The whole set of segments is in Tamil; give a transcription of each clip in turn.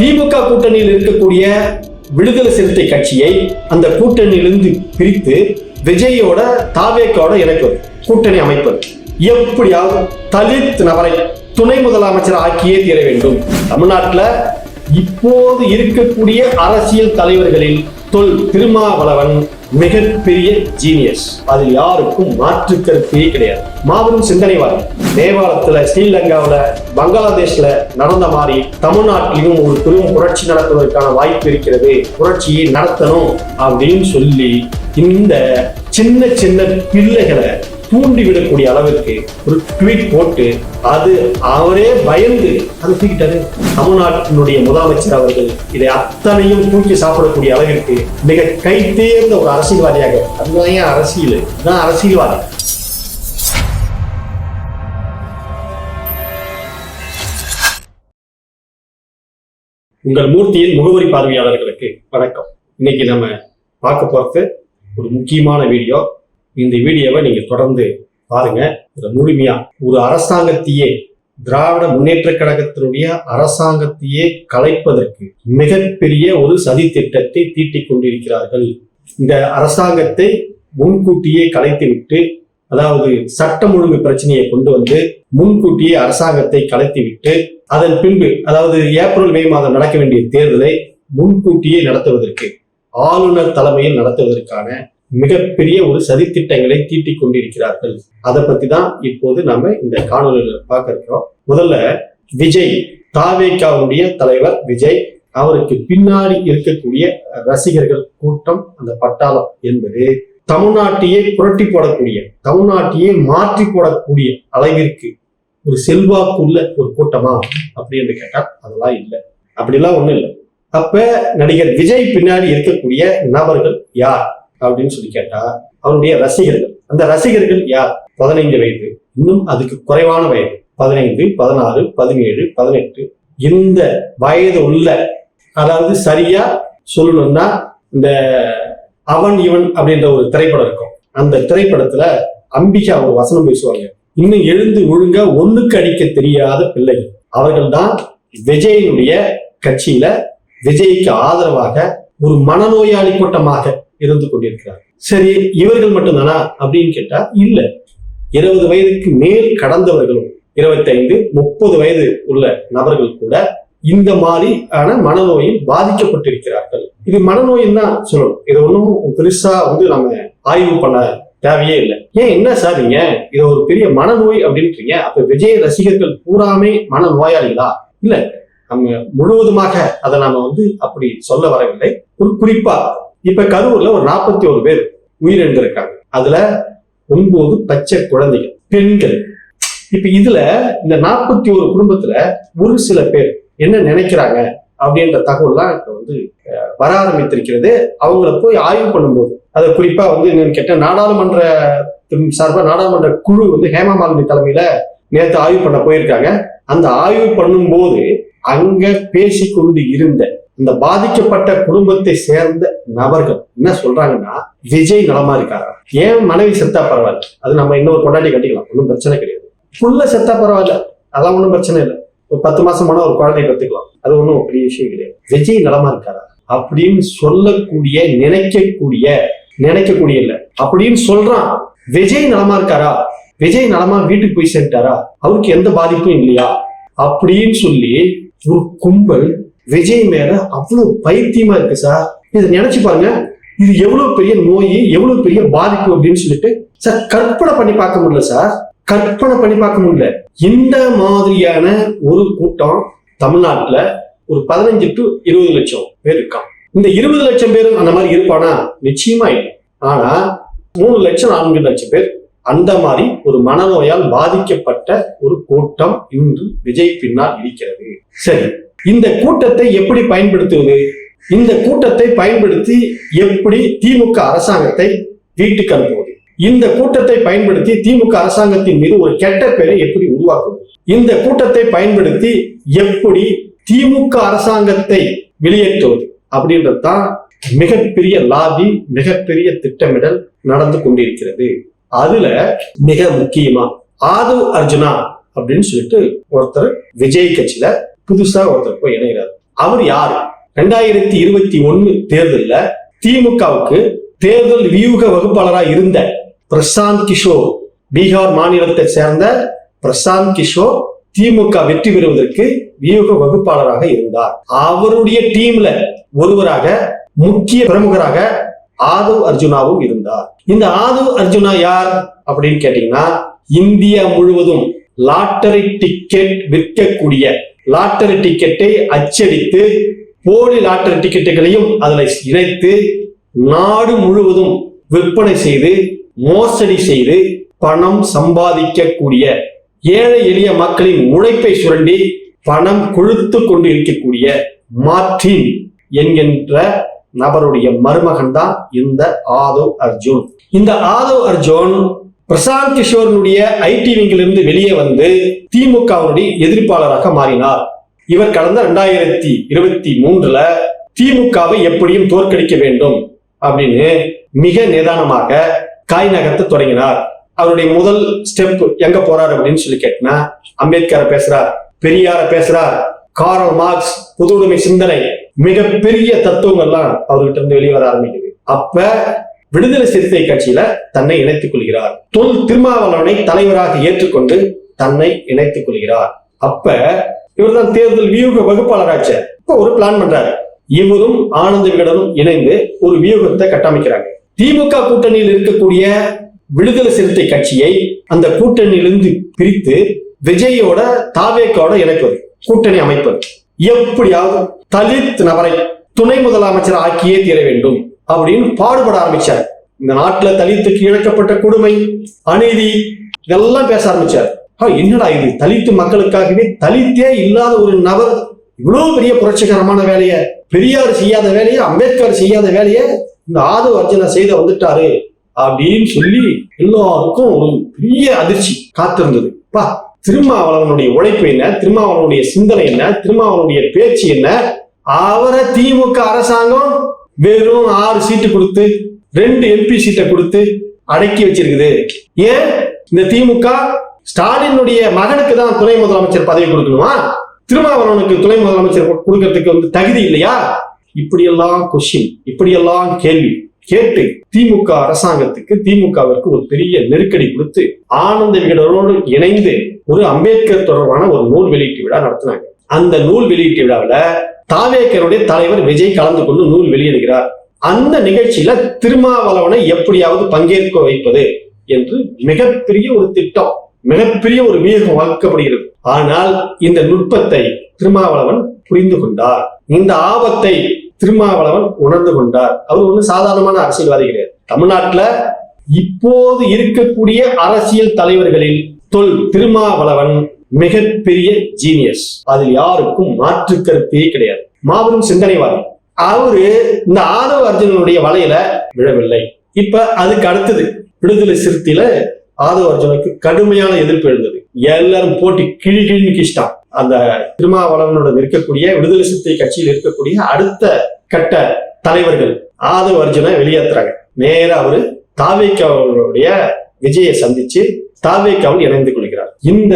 திமுக கூட்டணியில் இருக்கக்கூடிய விடுதலை சிறுத்தை கட்சியை அந்த கூட்டணியிலிருந்து பிரித்து விஜயோட தாவேக்கோட இணைப்பது கூட்டணி அமைப்பது. எப்படியாவது தலித் நபரை துணை முதலமைச்சர் ஆக்கியே தீர வேண்டும். தமிழ்நாட்டுல இப்போது இருக்கக்கூடிய அரசியல் தலைவர்களில் தொல் திருமாவளவன் மிகப்பெரிய ஜீனியஸ் அதில் யாருக்கும் மாற்று கருத்தே கிடையாது. மாபெரும் சிந்தனைவாதி. நேபாளத்துல ஸ்ரீலங்காவுல பங்களாதேஷ்ல நடந்த மாதிரி தமிழ்நாட்டிலும் ஒரு பெரும் புரட்சி நடத்துவதற்கான வாய்ப்பு இருக்கிறது. புரட்சியை நடத்தணும் அப்படின்னு சொல்லி இந்த சின்ன சின்ன பிள்ளைகளை தூண்டி விடக்கூடிய அளவிற்கு ஒரு ட்வீட் போட்டு அது அவரே பயந்து அதை தூக்கிட்டாரு தமிழ்நாட்டினுடைய முதலமைச்சர் அவர்கள் இதை அத்தனையும் தூக்கி சாப்பிடக்கூடிய அளவிற்கு மிக கை தேர்ந்த ஒரு அரசியல்வாதியாக அதுதான் அரசியல்? தான் அரசியல்வாதி. உங்கள் மூர்த்தியின் முகவரி பார்வையாளர்களுக்கு வணக்கம். இன்னைக்கு நம்ம பார்க்க போறது ஒரு முக்கியமான வீடியோ. இந்த வீடியோவை நீங்க தொடர்ந்து பாருங்க. இதில் முழுமையா. ஒரு அரசாங்கத்தையே திராவிட முன்னேற்ற கழகத்தினுடைய அரசாங்கத்தையே கலைப்பதற்கு மிகப்பெரிய ஒரு சதி திட்டத்தை தீட்டிக் கொண்டிருக்கிறார்கள். இந்த அரசாங்கத்தை முன்கூட்டியே கலைத்துவிட்டு அதாவது சட்டம் ஒழுங்கு பிரச்சனையை கொண்டு வந்து முன்கூட்டியே அரசாங்கத்தை கலைத்துவிட்டு அதன் பின்பு அதாவது ஏப்ரல் மே மாதம் நடக்க வேண்டிய தேர்தலை முன்கூட்டியே நடத்துவதற்கு ஆளுநர் தலைமையில் நடத்துவதற்கான மிகப்பெரிய ஒரு சதித்திட்டங்களை தீட்டிக் கொண்டிருக்கிறார்கள். அதை பத்தி தான் இப்போது நம்ம இந்த காணொலியில பார்க்க இருக்கிறோம். முதல்ல விஜய் தாவேக்காவுடைய தலைவர் விஜய் அவருக்கு பின்னாடி இருக்கக்கூடிய ரசிகர்கள் கூட்டம் அந்த பட்டாளம் என்பது தமிழ்நாட்டையே புரட்டி போடக்கூடிய தமிழ்நாட்டையே மாற்றி போடக்கூடிய அளவிற்கு ஒரு செல்வாக்குள்ள ஒரு கூட்டமா? அப்படின்னு கேட்டால் அதெல்லாம் இல்லை. அப்படிலாம் ஒண்ணும் இல்லை. அப்ப நடிகர் விஜய் பின்னாடி இருக்கக்கூடிய நபர்கள் யார்? அப்படின்னு சொல்லி கேட்டா அவருடைய ரசிகர்கள். அந்த ரசிகர்கள் யார்? பதினைந்து வயது. இன்னும் அதுக்கு குறைவான வயது. பதினைந்து பதினாறு பதினேழு பதினெட்டு. இந்த வயது உள்ள அதாவது சரியா சொல்லணும்னா இந்த அவன் இவன் அப்படின்ற ஒரு திரைப்படம் இருக்கும். அந்த திரைப்படத்துல அம்பிகா ஒரு வசனம் பேசுவாங்க. இன்னும் எழுந்து ஒழுங்க ஒண்ணுக்கு அடிக்க தெரியாத பிள்ளைகள். அவர்கள் தான் விஜயனுடைய கட்சியில விஜய்க்கு ஆதரவாக ஒரு மனநோயாளி கூட்டமாக இருந்து கொண்டிருக்கிறார். சரி இவர்கள் மட்டும்தானா அப்படின்னு கேட்டா இல்ல. இருபது வயதுக்கு மேல் கடந்தவர்களும் இருபத்தைந்து முப்பது வயது உள்ள நபர்கள் கூட இந்த மாதிரியான மனநோயில் பாதிக்கப்பட்டிருக்கிறார்கள். இது மனநோய் தான் சொல்லணும். இது ஒன்றும் பெருசா வந்து நம்ம ஆய்வு பண்ண தேவையே இல்லை. ஏன் என்ன சார் நீங்க? இது ஒரு பெரிய மனநோய் அப்படின்றீங்க. அப்ப விஜய் ரசிகர்கள் பூராமே மனநோயாளிகளா? இல்ல நம்ம முழுவதுமாக அதை நாம வந்து அப்படி சொல்ல வரவில்லை. ஒரு குறிப்பா இப்ப கரூர்ல ஒரு நாற்பத்தி ஒரு பேர் உயிரிழந்திருக்காங்க அதுல ஒன்பது பச்சை குழந்தைகள் பெண்கள். இப்ப இதுல இந்த நாற்பத்தி ஒரு குடும்பத்துல ஒரு சில பேர் என்ன நினைக்கிறாங்க அப்படின்ற தகவல்லாம் இப்ப வந்து வர ஆரம்பித்திருக்கிறது. அவங்கள போய் ஆய்வு பண்ணும்போது அதை குறிப்பா வந்து என்னன்னு கேட்டேன் நாடாளுமன்ற சார்பா நாடாளுமன்ற குழு வந்து ஹேமா மாலினி தலைமையில நேற்று ஆய்வு பண்ண போயிருக்காங்க. அந்த ஆய்வு பண்ணும்போது அங்க பேசிக்கொண்டு இருந்த இந்த பாதிக்கப்பட்ட குடும்பத்தை சேர்ந்த நபர்கள் என்ன சொல்றாங்கன்னா விஜய் நலமா இருக்காரா? ஏன் மனைவி செத்தா பரவாயில்ல? அது நம்ம இன்னொரு கொண்டாடி கட்டிக்கலாம். ஒன்றும் பிரச்சனை கிடையாது. புள்ள செத்தா பரவாயில்ல. அதெல்லாம் ஒன்றும் பிரச்சனை இல்லை. ஒரு பத்து மாசமான ஒரு குழந்தைய கத்துக்கலாம் அது ஒன்றும் பெரிய விஷயம் கிடையாது. விஜய் நலமா இருக்காரா? அப்படின்னு சொல்லக்கூடிய நினைக்கக்கூடிய நினைக்கக்கூடிய இல்லை. அப்படின்னு சொல்றான். விஜய் நலமா இருக்காரா? விஜய் நலமா வீட்டுக்கு போய் சேர்ந்துட்டாரா? அவருக்கு எந்த பாதிப்பும் இல்லையா? அப்படின்னு சொல்லி ஒரு கும்பல் விஜய் மேல அவ்வளவு பைத்தியமா இருக்கு சார் இதை நினைச்சு பாருங்க. இது எவ்வளவு பெரிய நோய் எவ்வளவு பெரிய பாதிப்பு அப்படின்னு சொல்லிட்டு சார் கற்பனை பண்ணி பார்க்க முடியல சார் கற்பனை பண்ணி பார்க்க முடியல. இந்த மாதிரியான ஒரு கூட்டம் தமிழ்நாட்டுல ஒரு பதினஞ்சு டு இருபது லட்சம் பேர் இருக்கான் இந்த இருபது லட்சம் பேரும் அந்த மாதிரி இருப்பானா? நிச்சயமா இல்லை. ஆனா மூணு லட்சம் நான்கு லட்சம் பேர் அந்த மாதிரி ஒரு மனநோயால் பாதிக்கப்பட்ட ஒரு கூட்டம் இன்று விஜய் பின்னால் இருக்கிறது. சரி இந்த கூட்டத்தை எப்படி பயன்படுத்துவது? இந்த கூட்டத்தை பயன்படுத்தி எப்படி திமுக அரசாங்கத்தை வீட்டுக்கு அனுப்புவது? இந்த கூட்டத்தை பயன்படுத்தி திமுக அரசாங்கத்தின் மீது ஒரு கெட்ட பெயரை எப்படி உருவாக்குவது? இந்த கூட்டத்தை பயன்படுத்தி எப்படி திமுக அரசாங்கத்தை வெளியேற்றுவது? அப்படின்றது தான் மிகப்பெரிய லாபி மிகப்பெரிய திட்டமிடல் நடந்து கொண்டிருக்கிறது. அதுல மிக முக்கியமா ஆதவ் அர்ஜுனா அப்படின்னு சொல்லிட்டு ஒருத்தர் விஜய் கட்சியில புதுசா ஒருத்தர் போய் இணைகிறார் அவர் யாரு? ரெண்டாயிரத்தி இருபத்தி ஒன்னு தேர்தல்ல திமுகவுக்கு தேர்தல் வியூக வகுப்பாளராக இருந்த பிரசாந்த் கிஷோர் பீகார் மாநிலத்தை சேர்ந்த பிரசாந்த் கிஷோர் திமுக வெற்றி பெறுவதற்கு வியூக வகுப்பாளராக இருந்தார். அவருடைய டீம்ல ஒருவராக முக்கிய பிரமுகராக ஆதவ் அர்ஜுனாவும் இருந்தார். இந்த ஆதவ் அர்ஜுனா யார் அப்படின்னு கேட்டீங்கன்னா இந்தியா முழுவதும் லாட்டரி டிக்கெட் விற்கக்கூடிய லாட்டரி டிக்கெட்டை அச்சடித்து போலி லாட்டரி டிக்கெட்டுகளையும் அதில் இணைத்து நாடு முழுவதும் விற்பனை செய்து மோசடி செய்து பணம் சம்பாதிக்கக்கூடிய ஏழை எளிய மக்களின் உழைப்பை சுரண்டி பணம் கொழுத்து கொண்டு இருக்கக்கூடிய மார்டின் என்கின்ற நபருடைய மருமகன் தான் இந்த ஆதவ் அர்ஜுன். இந்த ஆதவ் அர்ஜுன் பிரசாந்த் கிஷோரனுடைய ஐடி விங்கிலிருந்து வெளியே வந்து திமுகவினுடைய எதிர்ப்பாளராக மாறினார். இவர் கடந்த ரெண்டாயிரத்தி இருபத்தி மூன்றுல திமுகவை எப்படியும் தோற்கடிக்க வேண்டும் அப்படின்னு மிக நிதானமாக காய் நகர்த்த தொடங்கினார். அவருடைய முதல் ஸ்டெப் எங்க போறார் அப்படின்னு சொல்லி கேட்டினா அம்பேத்கரை பேசுறார் பெரியார பேசுறார். காரல் மார்க்ஸ் புதுவுடைமை சிந்தனை மிகப்பெரிய தத்துவங்கள்லாம் அவர்கிட்ட இருந்து வெளிவர ஆரம்பிக்குது. அப்ப விடுதலை சிறுத்தை கட்சியில தன்னை இணைத்துக் கொள்கிறார். தொல் திருமாவளவனை தலைவராக ஏற்றுக்கொண்டு தன்னை இணைத்துக் கொள்கிறார். அப்ப இவர்தான் தேர்தல் வியூக வகுப்பாளராச்ச இப்ப ஒரு பிளான் பண்றாரு. இவரும் ஆனந்த விகடனும் இணைந்து ஒரு வியூகத்தை கட்டமைக்கிறாங்க. திமுக கூட்டணியில் இருக்கக்கூடிய விடுதலை சிறுத்தை கட்சியை அந்த கூட்டணியிலிருந்து பிரித்து விஜயோட தாவேக்கோட இணைப்பது கூட்டணி அமைப்பது. எப்படியாவது தலித் நபரை துணை முதலமைச்சர் ஆக்கியே தீர வேண்டும் அப்படின்னு பாடுபட ஆரம்பிச்சார். இந்த நாட்டுல தலித்துக்கு இழக்கப்பட்ட கொடுமை அநீதி இதெல்லாம் பேச ஆரம்பிச்சார். என்னடா இது? தலித்து மக்களுக்காகவே தலித்தே இல்லாத ஒரு நபர் இவ்வளவு பெரிய புரட்சிகரமான வேலையை பெரியார் செய்யாத வேலையை அம்பேத்கர் செய்யாத வேலையை இந்த ஆதவ அர்ஜுனா செய்த வந்துட்டாரு அப்படின்னு சொல்லி எல்லாருக்கும் ஒரு பெரிய அதிர்ச்சி காத்திருந்தது. பா திருமாவளவனுடைய உழைப்பு என்ன? திருமாவளவனுடைய சிந்தனை என்ன? திருமாவளவனுடைய பேச்சு என்ன? அவரை திமுக அரசாங்கம் வெறும் ஆறு சீட்டு கொடுத்து ரெண்டு எம்பி சீட்டை கொடுத்து அடக்கி வச்சிருக்குது. ஏன்? இந்த திமுக ஸ்டாலினுடைய மகனுக்கு தான் துணை முதலமைச்சர் பதவி கொடுக்கணுமா? திருமாவளவனுக்கு துணை முதலமைச்சர் கொடுக்கறதுக்கு வந்து தகுதி இல்லையா? இப்படியெல்லாம் கொஸ்டின் இப்படியெல்லாம் கேள்வி. கேட்டு திமுக அரசாங்கத்துக்கு திமுகவிற்கு ஒரு பெரிய நெருக்கடி கொடுத்து ஆனந்த விகடனோடு இணைந்து ஒரு அம்பேத்கர் தொடர்பான ஒரு நூல் வெளியீட்டு விழா நடத்தினாங்க. அந்த நூல் வெளியீட்டு விழாவில் தாவேக்கருடைய தலைவர் விஜய் கலந்து கொண்டு நூல் வெளியிடுகிறார். அந்த நிகழ்ச்சியில திருமாவளவனை எப்படியாவது பங்கேற்க வைப்பது என்று மிகப்பெரிய ஒரு திட்டம் மிகப்பெரிய ஒரு வியூகம் வகுக்கப்படுகிறது. ஆனால் இந்த நுட்பத்தை திருமாவளவன் புரிந்து கொண்டார். இந்த ஆபத்தை திருமாவளவன் உணர்ந்து கொண்டார். அவர் ஒன்றும் சாதாரணமான அரசியல்வாதி கிடையாது. தமிழ்நாட்டில் இப்போது இருக்கக்கூடிய அரசியல் தலைவர்களில் தொல் திருமாவளவன் மிகப்பெரிய ஜீனியஸ் அதில் யாருக்கும் மாற்று கருத்தே கிடையாது. மாபெரும் சிந்தனைவாதி. அவரு இந்த ஆதவ அர்ஜுனனுடைய வலையில விழவில்லை. இப்ப அதுக்கு அடுத்தது விடுதலை சிறுத்தையில ஆதவ அர்ஜுனுக்கு கடுமையான எதிர்ப்பு எழுந்தது. எல்லாரும் போட்டி கிழி கிழின்னு கிஷ்டான் அந்த திருமாவளவனோட இருக்கக்கூடிய விடுதலை சிறுத்தை கட்சியில் இருக்கக்கூடிய அடுத்த கட்ட தலைவர்கள் ஆதவ அர்ஜுனை வெளியேற்றுறாங்க நேரா அவரு தாவேக்காவுடைய விஜயை சந்திச்சு தாவேக்காவில் இணைந்து கொள்கிறார். இந்த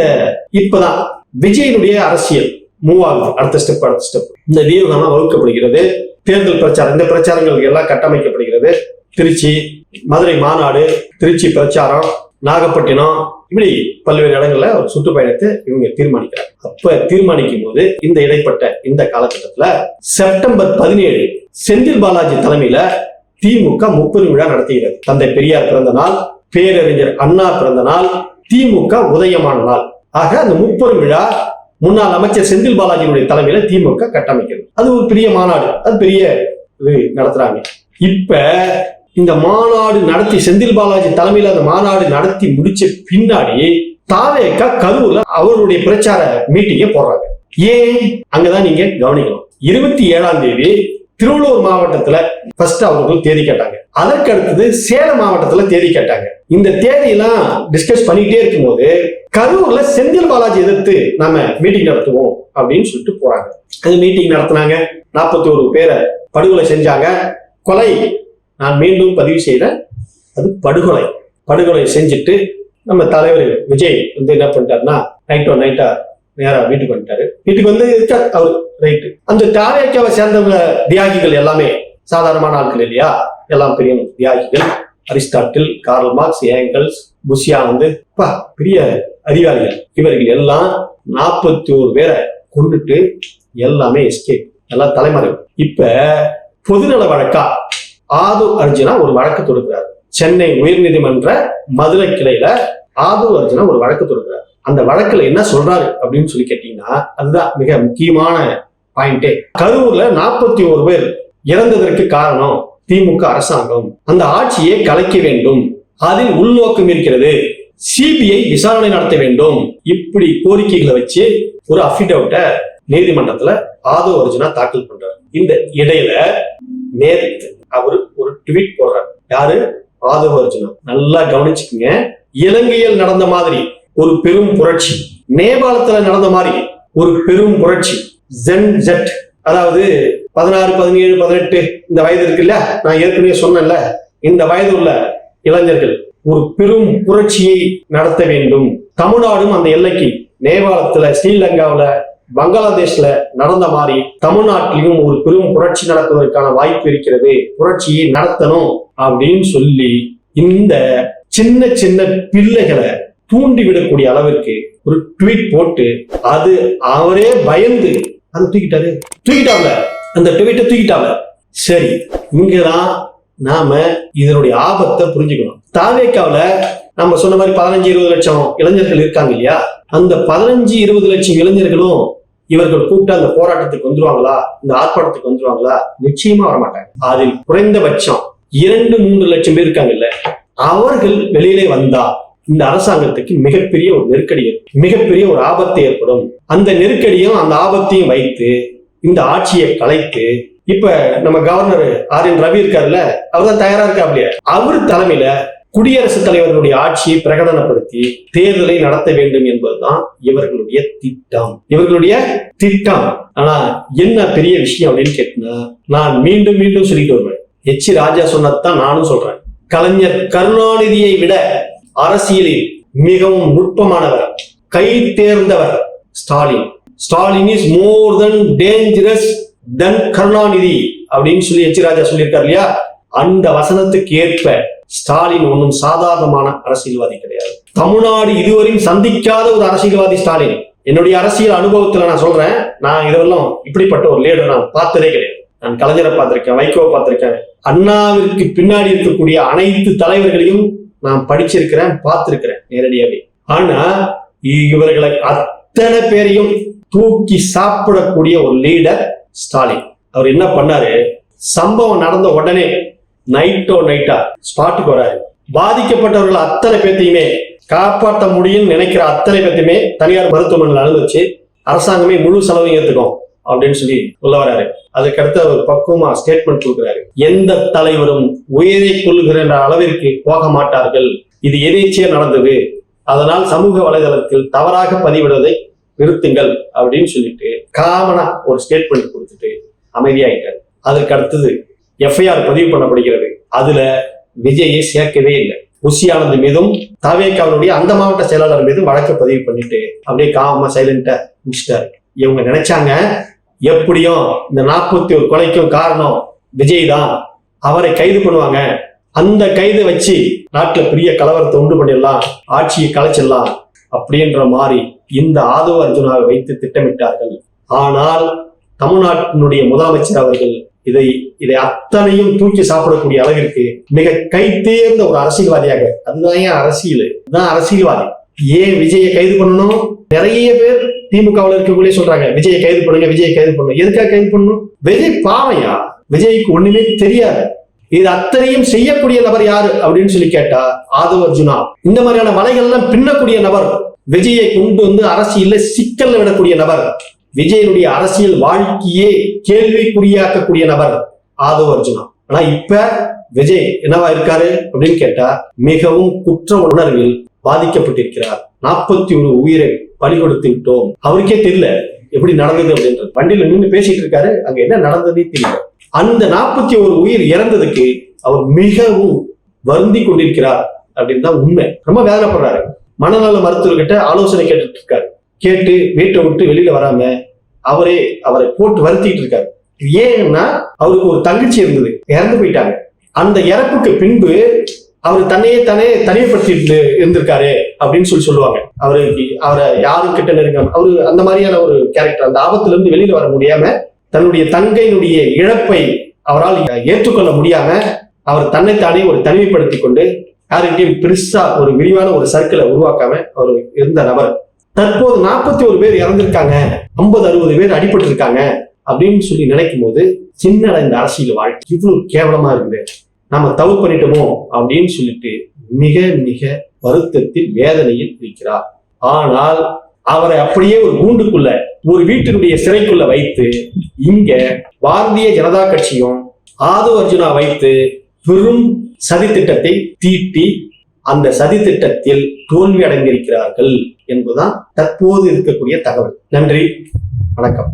இப்பதான் விஜயனுடைய அரசியல் மூவ் ஆகுது அடுத்த ஸ்டெப் அடுத்த ஸ்டெப் இந்த வியூகம்லாம் வகுக்கப்படுகிறது. தேர்தல் பிரச்சாரம் இந்த பிரச்சாரங்கள் எல்லாம் கட்டமைக்கப்படுகிறது. திருச்சி மதுரை மாநாடு திருச்சி பிரச்சாரம் நாகப்பட்டினம் இப்படி பல்வேறு இடங்கள்ல ஒரு சுற்றுப்பயணத்தை இவங்க தீர்மானிக்கிறாங்க. அப்ப தீர்மானிக்கும் போது இந்த இடைப்பட்ட இந்த காலகட்டத்துல செப்டம்பர் பதினேழு செந்தில் பாலாஜி தலைமையில திமுக முப்பது விழா நடத்துகிறது. தந்தை பெரியார் பிறந்த நாள் பேரறிஞர் அண்ணா பிறந்த நாள் திமுக உதயமான நாள். ஆக அந்த முப்பது விழா முன்னாள் அமைச்சர் செந்தில் பாலாஜியினுடைய தலைமையில திமுக கட்டமைக்கிறது. அது ஒரு பெரிய மாநாடு அது பெரிய இது நடத்துறாங்க. இப்ப இந்த மாநாடு நடத்தி செந்தில் பாலாஜி தலைமையில் அந்த மாநாடு நடத்தி முடிச்ச பின்னாடி தாவேக்கா கரூர்ல அவருடைய பிரச்சார மீட்டிங்கை போடுறாங்க. ஏன்? அங்கதான் நீங்க கவனிக்கணும். இருபத்தி ஏழாம் தேதி திருவள்ளூர் மாவட்டத்துல ஃபர்ஸ்ட் அவர்கள் தேதி கேட்டாங்க. அதற்கு அடுத்தது சேலம் மாவட்டத்துல தேதி கேட்டாங்க. இந்த தேதியெல்லாம் டிஸ்கஸ் பண்ணிட்டே இருக்கும்போது கரூர்ல செந்தில் பாலாஜி எதிர்த்து நாம மீட்டிங் நடத்துவோம் அப்படின்னு சொல்லிட்டு போறாங்க. அது மீட்டிங் நடத்தினாங்க. நாற்பத்தி ஒரு பேரை படுகொலை செஞ்சாங்க. கொலை நான் மீண்டும் பதிவு செய்த அது படுகொலை. படுகொலை செஞ்சுட்டு நம்ம தலைவர் விஜய் வந்து என்ன பண்ணிட்டாருன்னா நைட்டோ நைட்டா நேரா வீட்டுக்கு வந்துட்டாரு. வீட்டுக்கு வந்து அவர். ரைட்டு அந்த தாவேக்காவை சேர்ந்தவங்க தியாகிகள் எல்லாமே சாதாரணமான ஆட்கள் இல்லையா? எல்லாம் பெரிய தியாகிகள். அரிஸ்டாட்டில் கார்ல் மார்க்ஸ் ஏங்கல்ஸ் புஷியானந்து பா பெரிய அறிவாளிகள் இவர்கள் எல்லாம் நாற்பத்தி ஒரு பேரை கொண்டுட்டு எல்லாமே எஸ்கேப் எல்லாம் தலைமறைவு. இப்ப பொதுநல வழக்கா ஆது அர்ஜுனா ஒரு வழக்கு தொடுக்கிறார். சென்னை உயர்நீதிமன்ற மதுரை கிளையில ஆது அர்ஜுனா ஒரு வழக்கு தொடுக்கிறார். அந்த வழக்குல என்ன சொல்றாரு அப்படின்னு சொல்லி கேட்டீங்கன்னா அதுதான் மிக முக்கியமான பாயிண்டே கரூர்ல நாற்பத்தி ஒரு பேர் இறந்ததற்கு காரணம் திமுக அரசாங்கம். அந்த ஆட்சியை கலைக்க வேண்டும். அதில் உள்நோக்கம் இருக்கிறது. சிபிஐ விசாரணை நடத்த வேண்டும். இப்படி கோரிக்கைகளை வச்சு ஒரு அஃபிடவிட்ட நீதிமன்றத்துல ஆதோ அர்ஜுனா தாக்கல் பண்றாரு. இந்த இடையில நேத்து அவர் ஒரு ட்வீட் போடுறாரு. யாரு? ஆதவ அர்ஜுனா. நல்லா கவனிச்சுக்கங்க. இலங்கையில் நடந்த மாதிரி ஒரு பெரும் புரட்சி. நேபாளத்துல நடந்த மாதிரி ஒரு பெரும் புரட்சி. ஜென் ஜெட் அதாவது பதினாறு பதினேழு பதினெட்டு இந்த வயது இருக்குல்ல? நான் ஏற்கனவே சொன்னேன்ல. இந்த வயது உள்ள இளைஞர்கள் ஒரு பெரும் புரட்சியை நடத்த வேண்டும். தமிழ்நாடும் அந்த எல்லைக்கு. நேபாளத்துல ஸ்ரீலங்காவில பங்களாதேஷ்ல நடந்த மாதிரி தமிழ்நாட்டிலும் ஒரு பெரும் புரட்சி நடத்துவதற்கான வாய்ப்பு இருக்கிறது. புரட்சியை நடத்தணும் அப்படின்னு சொல்லி இந்த சின்ன சின்ன பிள்ளைகளை தூண்டி விடக்கூடிய அளவிற்கு ஒரு ட்வீட் போட்டு அது அவரே பயந்து அதை தூக்கிட்டாரு. தூக்கிட்டாப்ல. அந்த ட்வீட்டை தூக்கிட்டாப்ல. சரி இங்கதான் நாம இதனுடைய ஆபத்தை புரிஞ்சுக்கணும். தாவேக்காவில நம்ம சொன்ன மாதிரி பதினஞ்சு இருபது லட்சம் இளைஞர்கள் இருக்காங்க இல்லையா? அந்த பதினஞ்சு இருபது லட்சம் இளைஞர்களும் இவர்கள் கூப்பிட்டு அந்த போராட்டத்துக்கு வந்துருவாங்களா? இந்த ஆர்ப்பாட்டத்துக்கு வந்துருவாங்களா? நிச்சயமா வரமாட்டாங்க. அதில் குறைந்தபட்சம் இரண்டு மூன்று லட்சம் பேர் இருக்காங்கல்ல அவர்கள் வெளியிலே வந்தா இந்த அரசாங்கத்துக்கு மிகப்பெரிய ஒரு நெருக்கடி மிகப்பெரிய ஒரு ஆபத்து ஏற்படும். அந்த நெருக்கடியும் அந்த ஆபத்தையும் வைத்து இந்த ஆட்சியை கலைத்து இப்ப நம்ம கவர்னர் ஆர் என் ரவி இருக்காருல்ல அவர் தான் தயாரா இருக்காப்லையா? அவர் தலைமையில குடியரசுத் தலைவர்களுடைய ஆட்சியை பிரகடனப்படுத்தி தேர்தலை நடத்த வேண்டும் என்பதுதான் இவர்களுடைய திட்டம். இவர்களுடைய திட்டம். ஆனா என்ன பெரிய விஷயம் அப்படின்னு கேட்டினா நான் மீண்டும் மீண்டும் சொல்லிட்டு வருவேன். எச். ராஜா சொன்னதுதான் நானும் சொல்றேன். கலைஞர் கருணாநிதியை விட அரசியலில் மிகவும் நுட்பமானவர். கை தேர்ந்தவர் Stalin. Stalin is more than dangerous than Karunanidhi அப்படின்னு சொல்லி எச். ராஜா சொல்லியிருக்காரு இல்லையா? அந்த வசனத்துக்கு ஏற்ப ஸ்டாலின் ஒன்றும் சாதாரணமான அரசியல்வாதி கிடையாது. தமிழ்நாடு இதுவரையும் சந்திக்காத ஒரு அரசியல்வாதி ஸ்டாலின். என்னுடைய அரசியல் அனுபவத்துல நான் சொல்றேன் நான் இதெல்லாம் இப்படிப்பட்ட ஒரு லீடர் நான் பார்த்ததே கிடையாது. நான் கலைஞரை பார்த்திருக்கேன் வைகோவை பார்த்திருக்கேன். அண்ணாவிற்கு பின்னாடி இருக்கக்கூடிய அனைத்து தலைவர்களையும் நான் படிச்சிருக்கிறேன் பார்த்திருக்கிறேன் நேரடியாகவே ஆனா இவர்களை அத்தனை பேரையும் தூக்கி சாப்பிடக்கூடிய ஒரு லீடர் ஸ்டாலின். அவர் என்ன பண்ணாரு? சம்பவம் நடந்த உடனே நைட்டோ நைட்டா ஸ்பாட்டுக்கு வராரு பாதிக்கப்பட்டவர்கள் அத்தனை பேர்த்தையுமே காப்பாற்ற முடியும்னு நினைக்கிற அத்தனை பேர்த்தையுமே தனியார் மருத்துவமனையில் அனுமதிச்சு அரசாங்கமே முழு செலவையும் ஏத்துக்கும் அப்படின்னு சொல்லி உள்ள வராரு. அதுக்கடுத்து அவர் பக்குவமா ஸ்டேட்மெண்ட் கொடுக்குறாரு. எந்த தலைவரும் உயிரை கொள்ளுகிற அளவிற்கு போக மாட்டார்கள். இது எதேச்சியா நடந்தது? அதனால் சமூக வலைதளத்தில் தவறாக பதிவிடுவதை நிறுத்துங்கள் அப்படின்னு சொல்லிட்டு காமனா ஒரு ஸ்டேட்மெண்ட் கொடுத்துட்டு அமைதியாயிட்டார். அதற்கு அடுத்தது எஃப்ஐஆர் பதிவு பண்ணப்படுகிறது. அதுல விஜயை சேர்க்கவே இல்லை. புஷி ஆனந்த் மீதும் தாவேக்காவனுடைய அந்த மாவட்ட செயலாளர் மீதும் வழக்கு பதிவு பண்ணிட்டு அப்படியே காமமா சைலண்டா முடிச்சிட்டாரு. இவங்க நினைச்சாங்க எப்படியும் இந்த நாற்பத்தி ஒரு கொலைக்கும் காரணம் விஜய் தான். அவரை கைது பண்ணுவாங்க. அந்த கைதை வச்சு நாட்டுல பெரிய கலவரத்தை உண்டு பண்ணிடலாம் ஆட்சியை கலைச்சிடலாம் அப்படின்ற மாதிரி இந்த ஆதவ அர்ஜுனாவை வைத்து திட்டமிட்டார்கள். ஆனால் தமிழ்நாட்டினுடைய முதலமைச்சர் அவர்கள் இதை இதை அத்தனையும் தூக்கி சாப்பிடக்கூடிய அளவிற்கு மிக கைத்தேர்ந்த ஒரு அரசியல்வாதியாக அதுதான் ஏன் அரசியல்? இதுதான் அரசியல்வாதி. ஏன் விஜயை கைது பண்ணணும்? நிறைய பேர் திமுகவில் இருக்கக்கூடிய சொல்றாங்க விஜயை கைது பண்ணுங்க விஜயை கைது பண்ணணும் எதுக்காக கைது பண்ணணும்? விஜய் பாவையா? விஜய்க்கு ஒண்ணுமே தெரியாது. இது அத்தனையும் செய்யக்கூடிய நபர் யாரு அப்படின்னு சொல்லி கேட்டா ஆதவ அர்ஜுனா. இந்த மாதிரியான வலைகள்லாம் எல்லாம் பின்னக்கூடிய நபர் விஜயை கொண்டு வந்து அரசியல்ல சிக்கல்ல விடக்கூடிய நபர். விஜயனுடைய அரசியல் வாழ்க்கையே கேள்விக்குறியாக்கக்கூடிய நபர் ஆதவ அர்ஜுனா. ஆனா இப்ப விஜய் என்னவா இருக்காரு அப்படின்னு கேட்டா மிகவும் குற்ற உணர்வில் பாதிக்கப்பட்டிருக்கிறார். நாற்பத்தி ஒரு உயிரை பலி கொடுத்து விட்டோம். அவருக்கே தெரியல எப்படி நடந்தது அப்படின்றது. வண்டியில நின்று பேசிட்டு இருக்காரு. அங்க என்ன நடந்ததே தெரியல. அந்த நாற்பத்தி ஒரு உயிர் இறந்ததுக்கு அவர் மிகவும் வருந்தி கொண்டிருக்கிறார் அப்படின்னு தான் உண்மை. ரொம்ப வேதனைப்படுறாரு. மனநல மருத்துவர்கிட்ட ஆலோசனை கேட்டுட்டு இருக்காரு. கேட்டு வீட்டை விட்டு வெளியில வராம அவரே அவரை போட்டு வருத்திட்டு இருக்காரு. ஏன்னா அவருக்கு ஒரு தங்கச்சி இருந்தது. இறந்து போயிட்டாங்க. அந்த இறப்புக்கு பின்பு அவர் தன்னையே தானே தனிமைப்படுத்திட்டு இருந்திருக்காரு அப்படின்னு சொல்லி சொல்லுவாங்க. அவருக்கு அவரை யாரும் கிட்ட நெருங்காம அவரு அந்த மாதிரியான ஒரு கேரக்டர் அந்த ஆபத்துல இருந்து வெளியில வர முடியாம தன்னுடைய தங்கையினுடைய இழப்பை அவரால் ஏற்றுக்கொள்ள முடியாம அவர் தன்னைத்தானே ஒரு தனிமைப்படுத்தி கொண்டு யாருக்கிட்டையும் பெருசா ஒரு விரிவான ஒரு சர்க்கிளை உருவாக்காம அவர் இருந்த நபர். தற்போது நாற்பத்தி ஒரு பேர் இறந்திருக்காங்க ஐம்பது அறுபது பேர் அடிபட்டு இருக்காங்க அப்படின்னு சொல்லி நினைக்கும் போது சின்னட இந்த அரசியல் வாழ்க்கை இவ்வளவு கேவலமா இருக்குது. நாம தவறு பண்ணிட்டோமோ அப்படின்னு சொல்லிட்டு மிக மிக வருத்தத்தில் வேதனையில் இருக்கிறார். ஆனால் அவரை அப்படியே ஒரு கூண்டுக்குள்ள ஒரு வீட்டினுடைய சிறைக்குள்ள வைத்து இங்க பாரதிய ஜனதா கட்சியும் ஆதவ அர்ஜுனா வைத்து பெரும் சதித்திட்டத்தை தீட்டி அந்த சதி திட்டத்தில் தோல்வி அடைந்திருக்கிறார்கள் என்பதுதான் தற்போது இருக்கக்கூடிய தகவல். நன்றி. வணக்கம்.